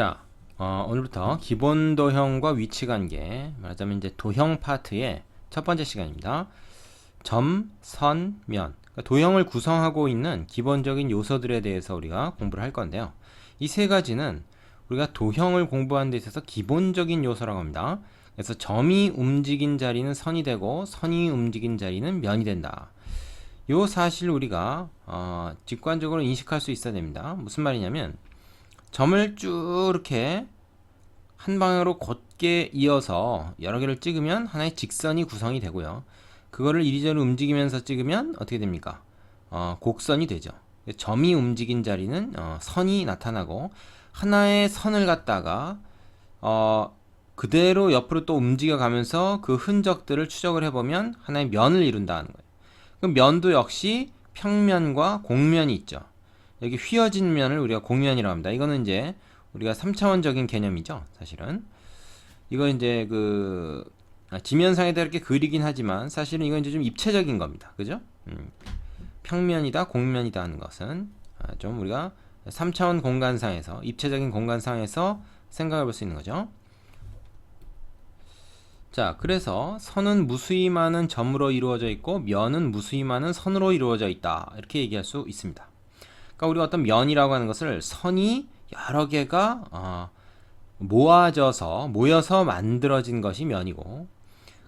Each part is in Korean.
자, 어, 오늘부터 기본 도형과 위치 관계, 말하자면 이제 도형 파트의 첫 번째 시간입니다. 점, 선, 면. 그러니까 도형을 구성하고 있는 기본적인 요소들에 대해서 우리가 공부를 할 건데요. 이 세 가지는 우리가 도형을 공부하는 데 있어서 기본적인 요소라고 합니다. 그래서 점이 움직인 자리는 선이 되고 선이 움직인 자리는 면이 된다. 요 사실 우리가 어, 직관적으로 인식할 수 있어야 됩니다. 무슨 말이냐면 점을 쭉 이렇게 한 방향으로 곧게 이어서 여러 개를 찍으면 하나의 직선이 구성이 되고요. 그거를 이리저리 움직이면서 찍으면 어떻게 됩니까? 어, 곡선이 되죠. 점이 움직인 자리는 어, 선이 나타나고 하나의 선을 갖다가 어, 그대로 옆으로 또 움직여 가면서 그 흔적들을 추적을 해보면 하나의 면을 이룬다는 거예요. 그 면도 역시 평면과 곡면이 있죠. 여기 휘어진 면을 우리가 곡면이라고 합니다. 이거는 이제 우리가 3차원적인 개념이죠. 사실은. 이거 이제 그 아, 지면상에다 이렇게 그리긴 하지만 사실은 이건 이제 좀 입체적인 겁니다. 그죠? 음, 평면이다, 곡면이다 하는 것은 아, 좀 우리가 3차원 공간상에서 입체적인 공간상에서 생각해 볼 수 있는 거죠. 자, 그래서 선은 무수히 많은 점으로 이루어져 있고 면은 무수히 많은 선으로 이루어져 있다. 이렇게 얘기할 수 있습니다. 그러니까 우리가 어떤 면이라고 하는 것을 선이 여러 개가 어, 모아져서 모여서 만들어진 것이 면이고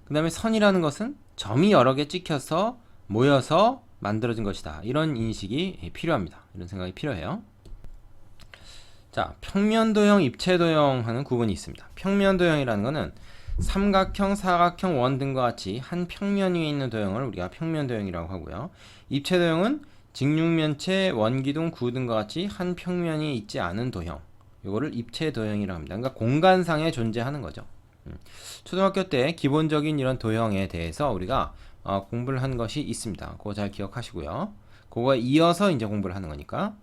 그 다음에 선이라는 것은 점이 여러 개 찍혀서 모여서 만들어진 것이다. 이런 인식이 필요합니다. 이런 생각이 필요해요. 자, 평면도형, 입체도형 하는 구분이 있습니다. 평면도형이라는 것은 삼각형, 사각형, 원 등과 같이 한 평면 위에 있는 도형을 우리가 평면도형이라고 하고요. 입체도형은 직육면체, 원기둥, 구등과 같이 한 평면이 있지 않은 도형. 이거를 입체 도형이라고 합니다. 그러니까 공간상에 존재하는 거죠. 음. 초등학교 때 기본적인 이런 도형에 대해서 우리가 어, 공부를 한 것이 있습니다. 그거 잘 기억하시고요. 그거에 이어서 이제 공부를 하는 거니까.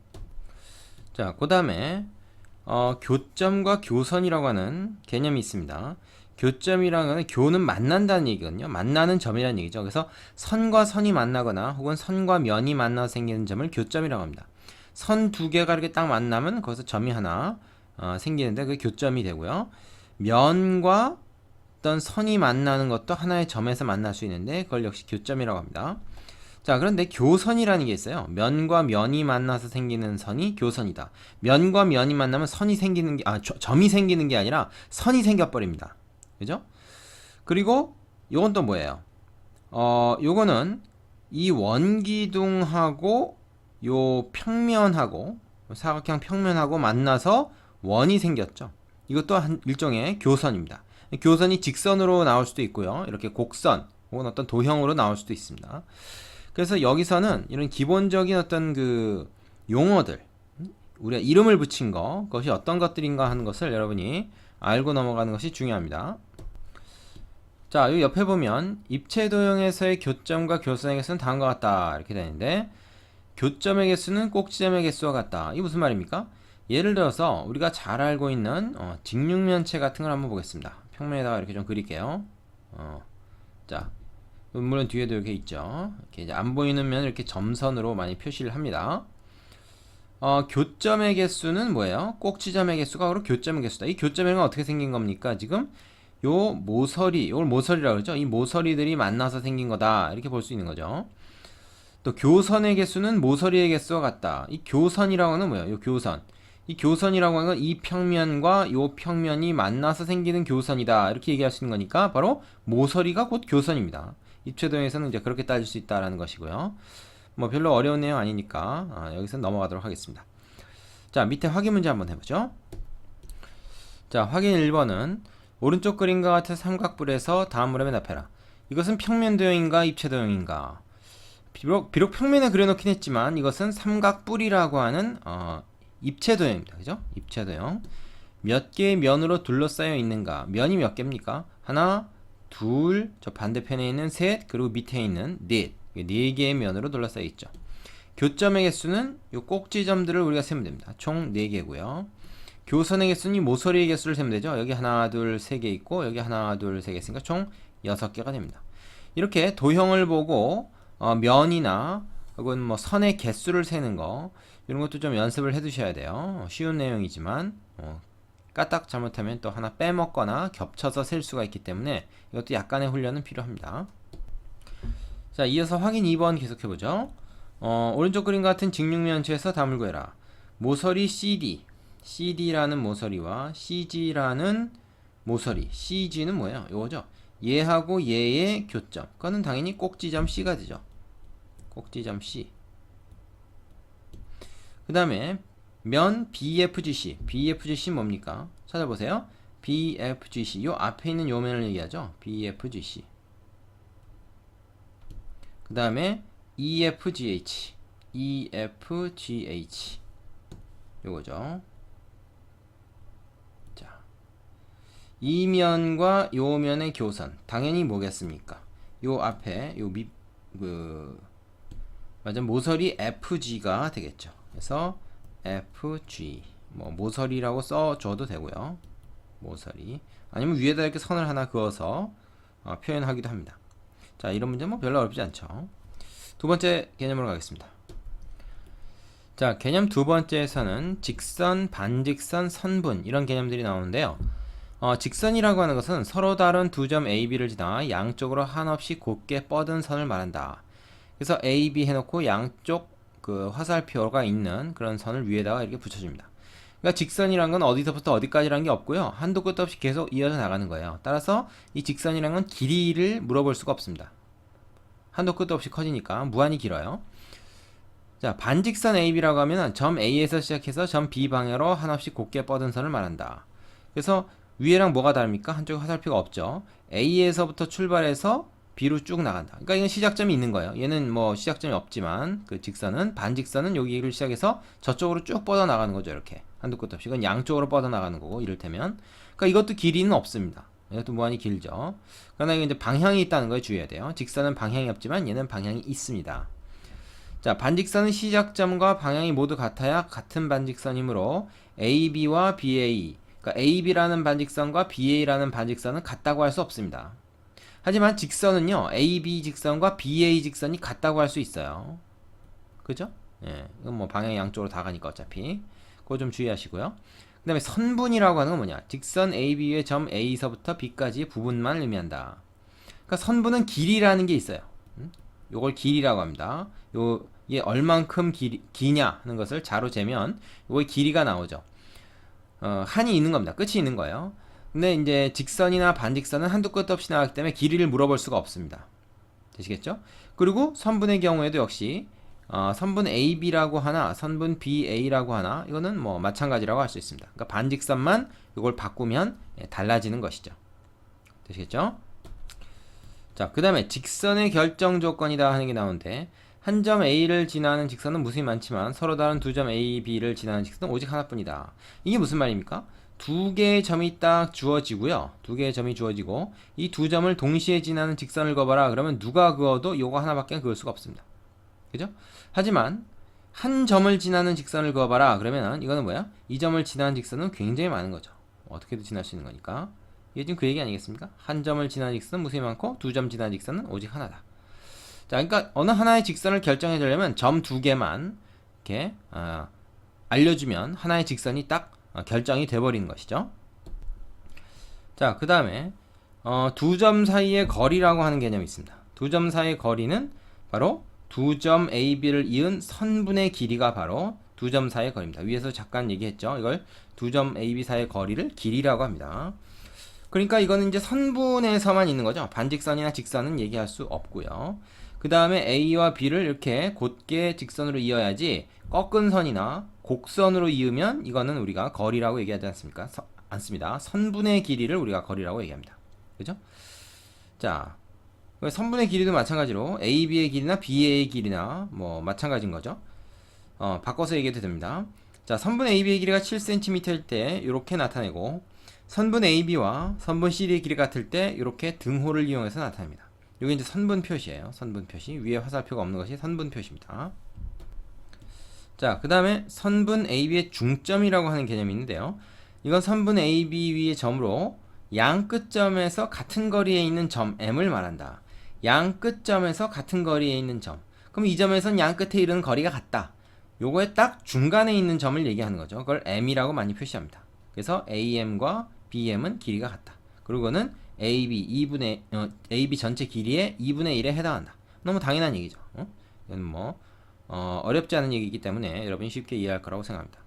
자, 그 다음에 어, 교점과 교선이라고 하는 개념이 있습니다. 교점이라는 건 교는 만난다는 얘기거든요. 만나는 점이라는 얘기죠. 그래서 선과 선이 만나거나 혹은 선과 면이 만나서 생기는 점을 교점이라고 합니다. 선 두 개가 이렇게 딱 만나면 거기서 점이 하나 어, 생기는데 그게 교점이 되고요. 면과 어떤 선이 만나는 것도 하나의 점에서 만날 수 있는데 그걸 역시 교점이라고 합니다. 자, 그런데 교선이라는 게 있어요. 면과 면이 만나서 생기는 선이 교선이다. 면과 면이 만나면 선이 생기는 게, 아, 점이 생기는 게 아니라 선이 생겨버립니다. 그죠? 그리고 요건 또 뭐예요? 어, 요거는 이 원기둥하고 요 평면하고 사각형 평면하고 만나서 원이 생겼죠. 이것도 한 일종의 교선입니다. 교선이 직선으로 나올 수도 있고요. 이렇게 곡선 혹은 어떤 도형으로 나올 수도 있습니다. 그래서 여기서는 이런 기본적인 어떤 그 용어들 우리가 이름을 붙인 거 그것이 어떤 것들인가 하는 것을 여러분이 알고 넘어가는 것이 중요합니다. 자, 이 옆에 보면 입체 도형에서의 교점과 교선의 개수는 다음과 같다 이렇게 되는데 교점의 개수는 꼭지점의 개수와 같다. 이게 무슨 말입니까? 예를 들어서 우리가 잘 알고 있는 어, 직육면체 같은 걸 한번 보겠습니다. 평면에다가 이렇게 좀 그릴게요. 어, 자, 물론 뒤에도 이렇게 있죠. 이렇게 이제 안 보이는 면을 이렇게 점선으로 많이 표시를 합니다. 어, 교점의 개수는 뭐예요? 꼭지점의 개수가 바로 교점의 개수다. 이 교점의 건 어떻게 생긴 겁니까? 지금 요 모서리, 이걸 모서리라고 그러죠. 이 모서리들이 만나서 생긴 거다. 이렇게 볼 수 있는 거죠. 또 교선의 개수는 모서리의 개수와 같다. 이 교선이라고 하는 뭐예요? 요 교선. 이 교선이라고 하는 건 이 평면과 요 평면이 만나서 생기는 교선이다. 이렇게 얘기할 수 있는 거니까 바로 모서리가 곧 교선입니다. 입체도형에서는 이제 그렇게 따질 수 있다라는 것이고요. 뭐 별로 어려운 내용 아니니까 아, 여기서 넘어가도록 하겠습니다. 자, 밑에 확인 문제 한번 해 보죠. 자, 확인 1번은 오른쪽 그림과 같은 삼각뿔에서 다음 물음에 답해라. 이것은 평면 도형인가 입체 도형인가? 비록, 비록 평면에 그려놓긴 했지만 이것은 삼각뿔이라고 하는 어, 입체 도형입니다. 그죠? 입체 도형. 몇 개의 면으로 둘러싸여 있는가? 면이 몇 개입니까? 하나, 둘, 저 반대편에 있는 셋, 그리고 밑에 있는 넷. 네 개의 면으로 둘러싸여 있죠. 교점의 개수는 이 꼭지점들을 우리가 세면 됩니다. 총 4개고요. 교선의 개수는 모서리의 개수를 세면 되죠. 여기 하나, 둘, 세 개 있고 여기 하나, 둘, 세 개 있으니까 총 6개가 됩니다. 이렇게 도형을 보고 어, 면이나 혹은 뭐 선의 개수를 세는 거 이런 것도 좀 연습을 해 두셔야 돼요. 쉬운 내용이지만 어, 까딱 잘못하면 또 하나 빼먹거나 겹쳐서 셀 수가 있기 때문에 이것도 약간의 훈련은 필요합니다. 자, 이어서 확인 2번 계속해보죠. 어, 오른쪽 그림 같은 직육면체에서 담을 구해라. 모서리 CD, CD라는 모서리와 CG라는 모서리, CG는 뭐예요? 이거죠. 얘하고 얘의 교점. 그거는 당연히 꼭지점 C가 되죠. 꼭지점 C. 그 다음에 면 BFGC. BFGC 뭡니까? 찾아보세요. BFGC. 요 앞에 있는 요 면을 얘기하죠. BFGC. 그 다음에 EFGH. EFGH. 요거죠. 자. 이 면과 요 면의 교선. 당연히 뭐겠습니까? 요 앞에 요 밑, 그, 맞아 모서리 FG가 되겠죠. 그래서 FG 뭐 모서리라고 써줘도 되고요. 모서리 아니면 위에다 이렇게 선을 하나 그어서 어, 표현하기도 합니다. 자 이런 문제 뭐 별로 어렵지 않죠. 두 번째 개념으로 가겠습니다. 자 개념 두 번째에서는 직선, 반직선, 선분 이런 개념들이 나오는데요. 어, 직선이라고 하는 것은 서로 다른 두 점 A, B를 지나 양쪽으로 한없이 곱게 뻗은 선을 말한다. 그래서 A, B 해놓고 양쪽 그 화살표가 있는 그런 선을 위에다가 이렇게 붙여줍니다. 그러니까 직선이란 건 어디서부터 어디까지라는 게 없고요. 한도 끝도 없이 계속 이어져 나가는 거예요. 따라서 이 직선이란 건 길이를 물어볼 수가 없습니다. 한도 끝도 없이 커지니까 무한히 길어요. 자, 반직선 AB라고 하면 점 A에서 시작해서 점 B 방향으로 한없이 곱게 뻗은 선을 말한다. 그래서 위에랑 뭐가 다릅니까? 한쪽에 화살표가 없죠. A에서부터 출발해서 B로 쭉 나간다. 그러니까 이건 시작점이 있는 거예요. 얘는 뭐 시작점이 없지만 그 직선은 반직선은 여기를 시작해서 저쪽으로 쭉 뻗어 나가는 거죠. 이렇게 한도 끝 없이 이건 양쪽으로 뻗어 나가는 거고 이를테면 그러니까 이것도 길이는 없습니다. 이것도 무한히 길죠. 그러나 이게 이제 방향이 있다는 거에 주의해야 돼요. 직선은 방향이 없지만 얘는 방향이 있습니다. 자, 반직선은 시작점과 방향이 모두 같아야 같은 반직선이므로 AB와 BA, 그러니까 AB라는 반직선과 BA라는 반직선은 같다고 할 수 없습니다. 하지만 직선은요, AB 직선과 BA 직선이 같다고 할 수 있어요. 그죠? 예, 이건 뭐 방향 양쪽으로 다 가니까 어차피. 그거 좀 주의하시고요. 그 다음에 선분이라고 하는 건 뭐냐? 직선 AB의 점 A서부터 B까지 부분만 의미한다. 그러니까 선분은 길이라는 게 있어요. 음? 요걸 길이라고 합니다. 요, 얘 얼만큼 길, 기냐 하는 것을 자로 재면 요거의 길이가 나오죠. 어, 한이 있는 겁니다. 끝이 있는 거예요. 근데 이제 직선이나 반직선은 한두 끝도 없이 나가기 때문에 길이를 물어볼 수가 없습니다. 되시겠죠? 그리고 선분의 경우에도 역시 어, 선분 AB라고 하나, 선분 BA라고 하나, 이거는 뭐 마찬가지라고 할 수 있습니다. 그러니까 반직선만 이걸 바꾸면 예, 달라지는 것이죠. 되시겠죠? 자, 그 다음에 직선의 결정 조건이다 하는 게 나오는데, 한 점 A를 지나는 직선은 무수히 많지만 서로 다른 두 점 A, B를 지나는 직선은 오직 하나뿐이다. 이게 무슨 말입니까? 두 개의 점이 딱 주어지고요. 두 개의 점이 주어지고 이 두 점을 동시에 지나는 직선을 그어봐라. 그러면 누가 그어도 요거 하나밖에 그을 수가 없습니다. 그죠? 하지만 한 점을 지나는 직선을 그어봐라. 그러면은 이거는 뭐야? 이 점을 지나는 직선은 굉장히 많은 거죠. 어떻게든 지날 수 있는 거니까. 이게 지금 그 얘기 아니겠습니까? 한 점을 지나는 직선은 무수히 많고 두 점 지나는 직선은 오직 하나다. 자, 그러니까 어느 하나의 직선을 결정해 주려면 점 두 개만 이렇게 어, 알려주면 하나의 직선이 딱 어, 결정이 돼버리는 것이죠. 자, 그 다음에 어, 두 점 사이의 거리라고 하는 개념이 있습니다. 두 점 사이의 거리는 바로 두 점 AB를 이은 선분의 길이가 바로 두 점 사이의 거리입니다. 위에서 잠깐 얘기했죠. 이걸 두 점 AB 사이의 거리를 길이라고 합니다. 그러니까 이거는 이제 선분에서만 있는 거죠. 반직선이나 직선은 얘기할 수 없고요. 그 다음에 A와 B를 이렇게 곧게 직선으로 이어야지 꺾은 선이나 곡선으로 이으면 이거는 우리가 거리라고 얘기하지 않습니까? 서, 않습니다. 선분의 길이를 우리가 거리라고 얘기합니다. 그죠? 자, 선분의 길이도 마찬가지로 AB의 길이나 BA의 길이나 뭐 마찬가지인 거죠. 어, 바꿔서 얘기해도 됩니다. 자, 선분 AB의 길이가 7cm일 때 이렇게 나타내고 선분 AB와 선분 CD의 길이 같을 때 이렇게 등호를 이용해서 나타냅니다. 여기 이제 선분 표시예요. 선분 표시. 위에 화살표가 없는 것이 선분 표시입니다. 자, 그 다음에 선분 AB의 중점이라고 하는 개념이 있는데요. 이건 선분 AB 위의 점으로 양 끝점에서 같은 거리에 있는 점 M을 말한다. 양 끝점에서 같은 거리에 있는 점. 그럼 이 점에선 양 끝에 이르는 거리가 같다. 요거에 딱 중간에 있는 점을 얘기하는 거죠. 그걸 M이라고 많이 표시합니다. 그래서 AM과 BM은 길이가 같다. 그리고는 AB 2분의 어, AB 전체 길이의 2분의 1에 해당한다. 너무 당연한 얘기죠. 어? 이건 뭐 어, 어렵지 않은 얘기이기 때문에 여러분이 쉽게 이해할 거라고 생각합니다.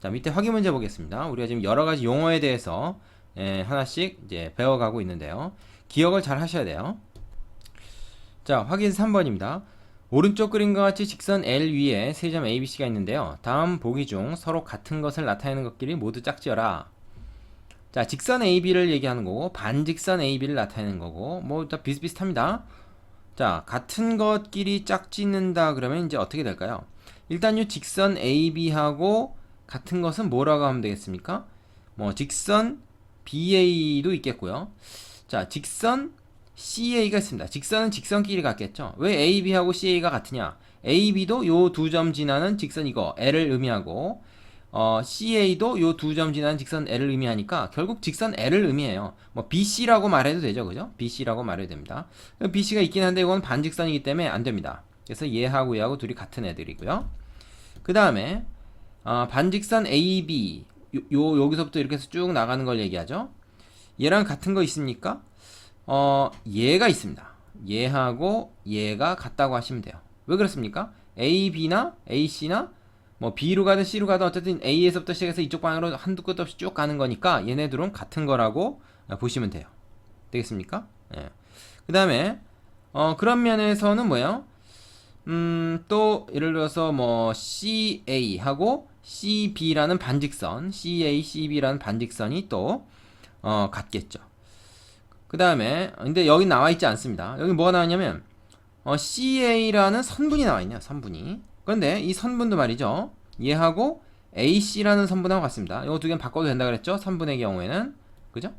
자 밑에 확인 문제 보겠습니다. 우리가 지금 여러 가지 용어에 대해서 예, 하나씩 이제 배워가고 있는데요. 기억을 잘 하셔야 돼요. 자 확인 3번입니다. 오른쪽 그림과 같이 직선 L 위에 세 점 ABC가 있는데요. 다음 보기 중 서로 같은 것을 나타내는 것끼리 모두 짝지어라. 자, 직선 AB를 얘기하는 거고 반직선 AB를 나타내는 거고 뭐 다 비슷비슷합니다. 자, 같은 것끼리 짝짓는다 그러면 이제 어떻게 될까요? 일단 이 직선 AB하고 같은 것은 뭐라고 하면 되겠습니까? 뭐 직선 BA도 있겠고요. 자, 직선 CA가 있습니다. 직선은 직선끼리 같겠죠. 왜 AB하고 CA가 같으냐? AB도 요 두 점 지나는 직선 이거 L을 의미하고 어, CA도 요 두 점 지나는 직선 L을 의미하니까 결국 직선 L을 의미해요. 뭐 BC라고 말해도 되죠, 그죠? BC라고 말해도 됩니다. BC가 있긴 한데 이건 반직선이기 때문에 안 됩니다. 그래서 얘하고 얘하고 둘이 같은 애들이고요. 그 다음에 어, 반직선 AB 요, 요 여기서부터 이렇게 해서 쭉 나가는 걸 얘기하죠. 얘랑 같은 거 있습니까? 어, 얘가 있습니다. 얘하고 얘가 같다고 하시면 돼요. 왜 그렇습니까? A, B나 A, C나 뭐 B로 가든 C로 가든 어쨌든 A에서부터 시작해서 이쪽 방향으로 한두 끝 없이 쭉 가는 거니까 얘네들은 같은 거라고 보시면 돼요. 되겠습니까? 예. 그 다음에 어, 그런 면에서는 뭐예요? 음, 또 예를 들어서 뭐 CA하고 CB라는 반직선, CA, CB라는 반직선이 또 어, 같겠죠. 그 다음에 근데 여기 나와 있지 않습니다. 여기 뭐가 나왔냐면 어, CA라는 선분이 나와 있네요. 선분이. 그런데 이 선분도 말이죠. 얘하고 AC라는 선분하고 같습니다. 이거 두 개는 바꿔도 된다 그랬죠? 선분의 경우에는. 그죠?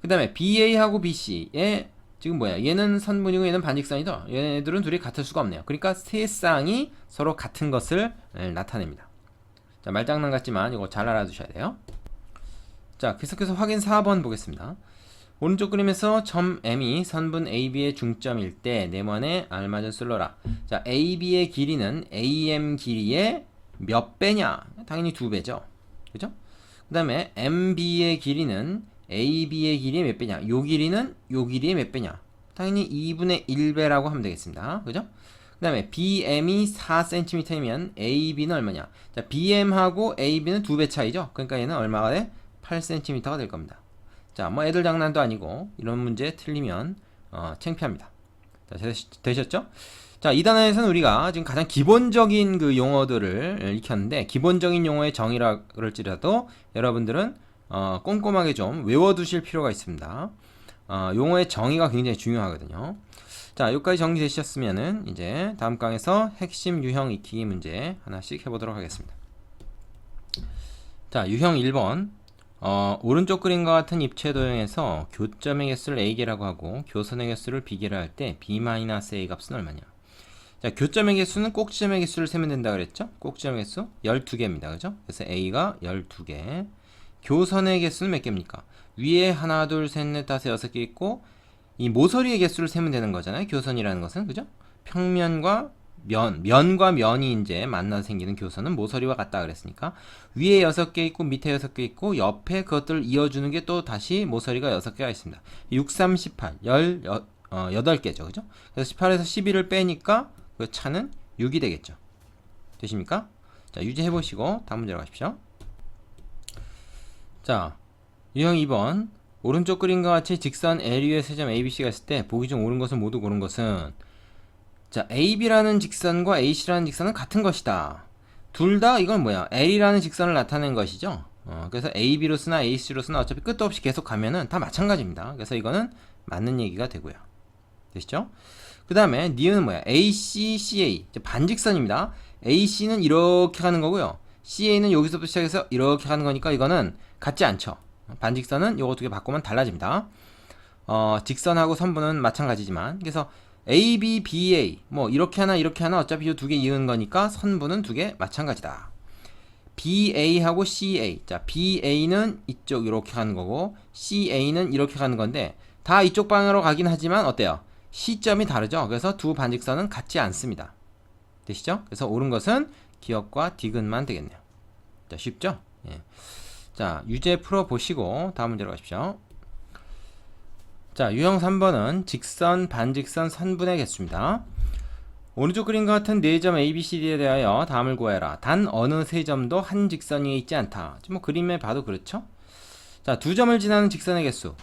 그 다음에 BA하고 BC의 지금 뭐야? 얘는 선분이고 얘는 반직선이죠. 얘네들은 둘이 같을 수가 없네요. 그러니까 세 쌍이 서로 같은 것을 나타냅니다. 자, 말장난 같지만 이거 잘 알아두셔야 돼요. 자, 계속해서 확인 4번 보겠습니다. 오른쪽 그림에서 점 M이 선분 AB의 중점일 때 네모안에 알맞은 술러라. 자, AB의 길이는 AM 길이의 몇 배냐? 당연히 두 배죠. 그죠? 그 다음에 MB의 길이는 AB의 길이의 몇 배냐? 요 길이는 요 길이의 몇 배냐? 당연히 2분의 1배라고 하면 되겠습니다. 그죠? 그 다음에 BM이 4cm이면 AB는 얼마냐? 자, BM하고 AB는 두 배 차이죠? 그러니까 얘는 얼마가 돼? 8cm가 될 겁니다. 자, 뭐 애들 장난도 아니고 이런 문제 틀리면 어, 창피합니다. 자, 되셨죠? 자, 이 단원에서는 우리가 지금 가장 기본적인 그 용어들을 익혔는데 기본적인 용어의 정의라 그럴지라도 여러분들은 어, 꼼꼼하게 좀 외워두실 필요가 있습니다. 어, 용어의 정의가 굉장히 중요하거든요. 자, 여기까지 정리되셨으면은 이제 다음 강에서 핵심 유형 익히기 문제 하나씩 해보도록 하겠습니다. 자, 유형 1번. 어, 오른쪽 그림과 같은 입체 도형에서 교점의 개수를 a개라고 하고 교선의 개수를 b개라 할 때 b-a 값은 얼마냐? 자, 교점의 개수는 꼭지점의 개수를 세면 된다 그랬죠? 꼭지점의 개수 12개입니다. 그죠? 그래서 a가 12개. 교선의 개수는 몇 개입니까? 위에 하나, 둘, 셋, 넷, 다섯, 여섯 개 있고 이 모서리의 개수를 세면 되는 거잖아요. 교선이라는 것은 그죠? 평면과 면, 면과 면이 이제 만나서 생기는 교선은 모서리와 같다 그랬으니까 위에 6개 있고 밑에 6개 있고 옆에 그것들을 이어주는 게 또 다시 모서리가 6개가 있습니다. 6, 3, 18, 10, 어, 8개죠. 그죠? 그래서 18에서 11을 빼니까 그 차는 6이 되겠죠. 되십니까? 자, 유지해 보시고 다음 문제로 가십시오. 자, 유형 2번 오른쪽 그림과 같이 직선 LU의 세점 ABC가 있을 때 보기 중 옳은 것은 모두 고른 것은 자, AB라는 직선과 AC라는 직선은 같은 것이다. 둘 다 이건 뭐야? L이라는 직선을 나타낸 것이죠. 어, 그래서 AB로 쓰나 AC로 쓰나 어차피 끝도 없이 계속 가면은 다 마찬가지입니다. 그래서 이거는 맞는 얘기가 되고요. 되시죠? 그 다음에 니은 뭐야? AC, CA. 반직선입니다. AC는 이렇게 가는 거고요. CA는 여기서부터 시작해서 이렇게 가는 거니까 이거는 같지 않죠. 반직선은 요거 두 개 바꾸면 달라집니다. 어, 직선하고 선분은 마찬가지지만 그래서 A, B, B, A 뭐 이렇게 하나 이렇게 하나 어차피 이 두 개 이은 거니까 선분은 두 개 마찬가지다. B, A하고 C, A 자 B, A는 이쪽 이렇게 가는 거고 C, A는 이렇게 가는 건데 다 이쪽 방향으로 가긴 하지만 어때요? 시점이 다르죠. 그래서 두 반직선은 같지 않습니다. 되시죠? 그래서 옳은 것은 기억과 디귿만 되겠네요. 자 쉽죠? 예. 자, 유제 풀어 보시고 다음 문제로 가십시오. 자, 유형 3번은 직선, 반직선, 선분의 개수입니다. 오른쪽 그림과 같은 4점 A, B, C, D에 대하여 다음을 구해라. 단 어느 세 점도 한 직선 위에 있지 않다. 뭐 그림에 봐도 그렇죠? 자, 두 점을 지나는 직선의 개수.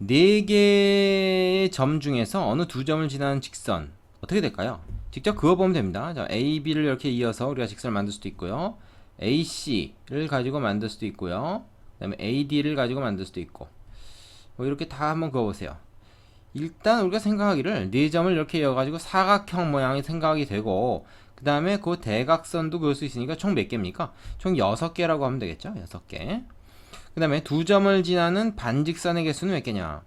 4개의 점 중에서 어느 두 점을 지나는 직선. 어떻게 될까요? 직접 그어보면 됩니다. 자, A, B를 이렇게 이어서 우리가 직선을 만들 수도 있고요. AC를 가지고 만들 수도 있고요. 그 다음에 AD를 가지고 만들 수도 있고. 뭐 이렇게 다 한번 그어보세요. 일단 우리가 생각하기를 네 점을 이렇게 이어가지고 사각형 모양이 생각이 되고 그 다음에 그 대각선도 그을 수 있으니까 총 몇 개입니까? 총 6개라고 하면 되겠죠? 6개 그 다음에 두 점을 지나는 반직선의 개수는 몇 개냐?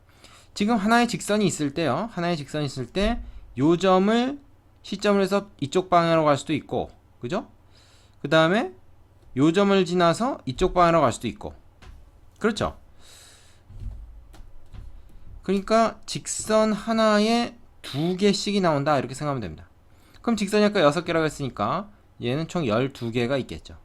지금 하나의 직선이 있을 때요 하나의 직선이 있을 때 요 점을 시점을 해서 이쪽 방향으로 갈 수도 있고 그죠? 그 다음에 요 점을 지나서 이쪽 방향으로 갈 수도 있고 그렇죠? 그러니까 직선 하나에 두 개씩이 나온다 이렇게 생각하면 됩니다. 그럼 직선이 아까 6개라고 했으니까 얘는 총 12개가 있겠죠.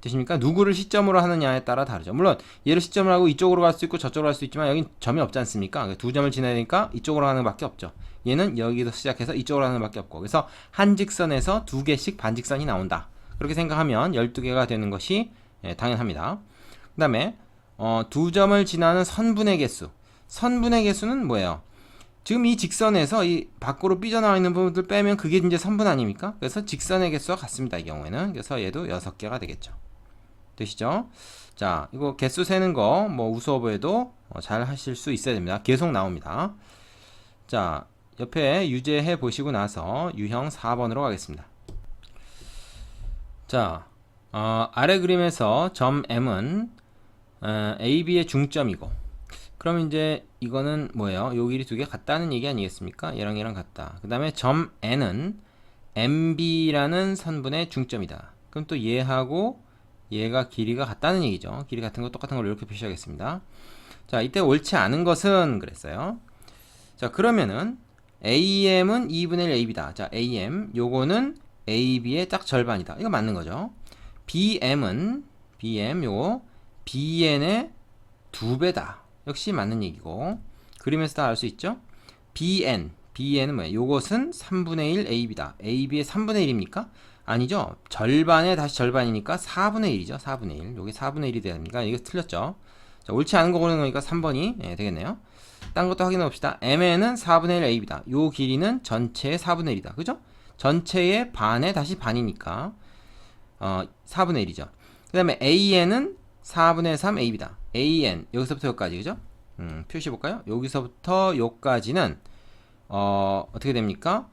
되십니까? 누구를 시점으로 하느냐에 따라 다르죠. 물론 얘를 시점을 하고 이쪽으로 갈 수 있고 저쪽으로 갈 수 있지만 여긴 점이 없지 않습니까? 두 점을 지나야 되니까 이쪽으로 가는 밖에 없죠. 얘는 여기서 시작해서 이쪽으로 가는 밖에 없고 그래서 한 직선에서 두 개씩 반직선이 나온다. 그렇게 생각하면 12개가 되는 것이 예, 당연합니다. 그 다음에 어, 두 점을 지나는 선분의 개수 선분의 개수는 뭐예요? 지금 이 직선에서 이 밖으로 삐져나와 있는 부분들 빼면 그게 이제 선분 아닙니까? 그래서 직선의 개수와 같습니다. 이 경우에는. 그래서 얘도 6개가 되겠죠. 되시죠? 자, 이거 개수 세는 거, 뭐, 우수어부에도 어, 잘 하실 수 있어야 됩니다. 계속 나옵니다. 자, 옆에 유제해 보시고 나서 유형 4번으로 가겠습니다. 자, 어, 아래 그림에서 점 M은 어, AB의 중점이고, 그럼 이제 이거는 뭐예요? 요 길이 두 개 같다는 얘기 아니겠습니까? 얘랑 얘랑 같다. 그 다음에 점 N은 MB라는 선분의 중점이다. 그럼 또 얘하고 얘가 길이가 같다는 얘기죠. 길이 같은 거 똑같은 걸 이렇게 표시하겠습니다. 자, 이때 옳지 않은 것은 그랬어요. 자, 그러면은 AM은 2분의 1 AB다. 자, AM 요거는 AB의 딱 절반이다. 이거 맞는 거죠. BM은 BM 요거 BN의 두 배다. 역시 맞는 얘기고 그림에서 다 알 수 있죠? BN BN은 뭐예요? 요것은 3분의 1 AB다. AB의 3분의 1입니까? 아니죠. 절반에 다시 절반이니까 4분의 1이죠. 4분의 1. 요게 4분의 1이 됩니까? 이거 틀렸죠. 자, 옳지 않은 거 고르는 거니까 3번이 예, 되겠네요. 딴 것도 확인해 봅시다. MN은 4분의 1 AB다. 요 길이는 전체의 4분의 1이다. 그죠? 전체의 반에 다시 반이니까 어, 4분의 1이죠. 그 다음에 AN은 4분의 3 AB다. AN 여기서부터 여기까지 그죠? 음, 표시해 볼까요? 여기서부터 여기까지는 어, 어떻게 됩니까?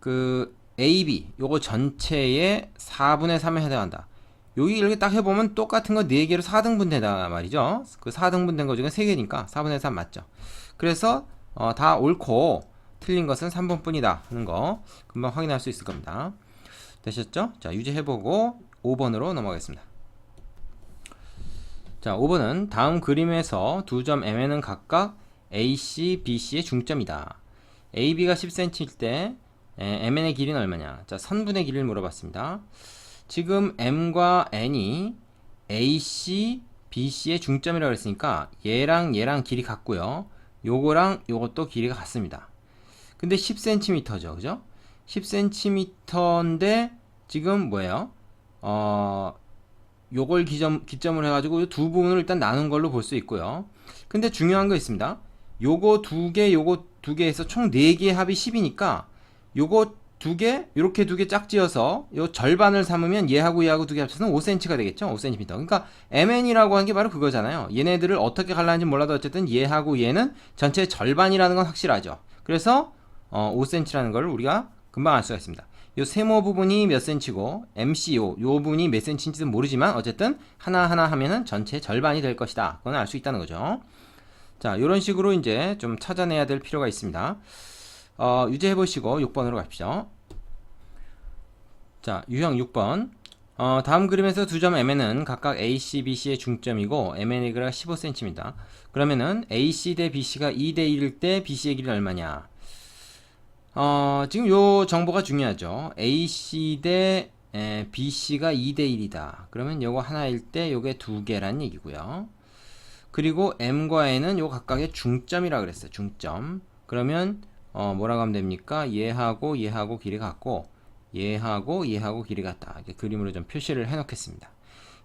그 AB 요거 전체의 4분의 3에 해당한다. 여기 이렇게 딱 해보면 똑같은 거 4개로 4등분 된다 말이죠. 그 4등분 된 거 중에 3개니까 4분의 3 맞죠. 그래서 어, 다 옳고 틀린 것은 3번 뿐이다 하는 거 금방 확인할 수 있을 겁니다. 되셨죠? 자, 유지해보고 5번으로 넘어가겠습니다. 자, 5번은 다음 그림에서 두 점 M에는 각각 AC, BC의 중점이다. AB가 10cm일 때 MN의 길이는 얼마냐? 자, 선분의 길이를 물어봤습니다. 지금 M과 N이 AC, BC의 중점이라고 했으니까 얘랑 얘랑 길이 같고요. 요거랑 요것도 길이가 같습니다. 근데 10cm죠. 그죠? 10cm인데 지금 뭐예요? 어, 요걸 기점, 기점을 해가지고 이두 부분을 일단 나눈 걸로 볼 수 있고요. 근데 중요한 거 있습니다. 요거 두 개, 요거 두 개에서 총 네 개의 합이 10이니까 요거 두 개, 요렇게 두 개 짝지어서 요 절반을 삼으면 얘하고 얘하고 두 개 합쳐서 5cm가 되겠죠? 5cm. 그러니까 MN이라고 하는 게 바로 그거잖아요. 얘네들을 어떻게 갈라는지 몰라도 어쨌든 얘하고 얘는 전체의 절반이라는 건 확실하죠. 그래서 어, 5cm라는 걸 우리가 금방 알 수가 있습니다. 요 세모 부분이 몇 cm고 MCO 요 부분이 몇 cm인지는 모르지만 어쨌든 하나하나 하면은 전체 절반이 될 것이다. 그건 알 수 있다는 거죠. 자, 요런 식으로 이제 좀 찾아내야 될 필요가 있습니다. 어, 유지해 보시고 6번으로 갑시다. 자, 유형 6번. 어, 다음 그림에서 두 점 MN은 각각 AC, BC의 중점이고 MN의 길이가 15cm입니다. 그러면은 AC 대 BC가 2대 1일 때 BC의 길이는 얼마냐? 어, 지금 요 정보가 중요하죠. AC 대 에, BC가 2대 1이다. 그러면 요거 하나일 때 요게 두 개란 얘기고요. 그리고 M과 N은 요 각각의 중점이라 그랬어요. 중점. 그러면 어, 뭐라고 하면 됩니까? 얘하고 얘하고 길이 같고 얘하고 얘하고 길이 같다. 이렇게 그림으로 좀 표시를 해 놓겠습니다.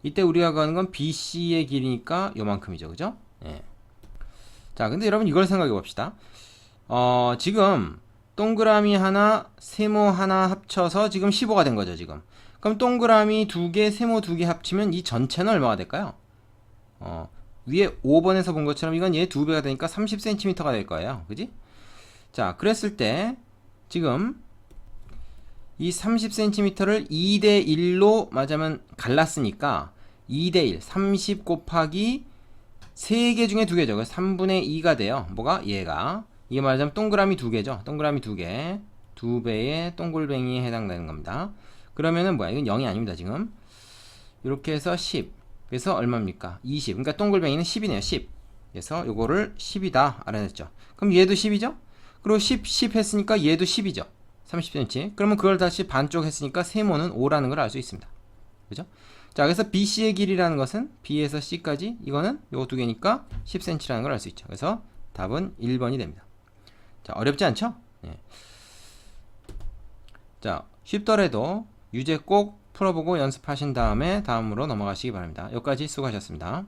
이때 우리가 가는 건 BC의 길이니까 요만큼이죠. 그죠? 예. 자, 근데 여러분 이걸 생각해 봅시다. 어, 지금 동그라미 하나, 세모 하나 합쳐서 지금 15가 된 거죠, 지금. 그럼 동그라미 두 개, 세모 두 개 합치면 이 전체는 얼마가 될까요? 어, 위에 5번에서 본 것처럼 이건 얘 두 배가 되니까 30cm가 될 거예요. 그지? 자, 그랬을 때 지금 이 30cm를 2대 1로 맞으면 갈랐으니까 2대 1, 30 곱하기 3개 중에 2개죠. 그래서 3분의 2가 돼요. 뭐가? 얘가. 이게 말하자면 동그라미 2개죠. 동그라미 2개. 2배의 동글뱅이에 해당되는 겁니다. 그러면은 뭐야? 이건 0이 아닙니다, 지금. 이렇게 해서 10. 그래서 얼마입니까? 20. 그러니까 동글뱅이는 10이네요, 10. 그래서 요거를 10이다 알아냈죠. 그럼 얘도 10이죠? 그리고 10, 10 했으니까 얘도 10이죠. 30cm. 그러면 그걸 다시 반쪽 했으니까 세모는 5라는 걸 알 수 있습니다. 그죠? 자, 그래서 BC의 길이라는 것은 B에서 C까지 이거는 요거 두 개니까 10cm라는 걸 알 수 있죠. 그래서 답은 1번이 됩니다. 자, 어렵지 않죠? 예. 자, 쉽더라도 유제 꼭 풀어보고 연습하신 다음에 다음으로 넘어가시기 바랍니다. 여기까지 수고하셨습니다.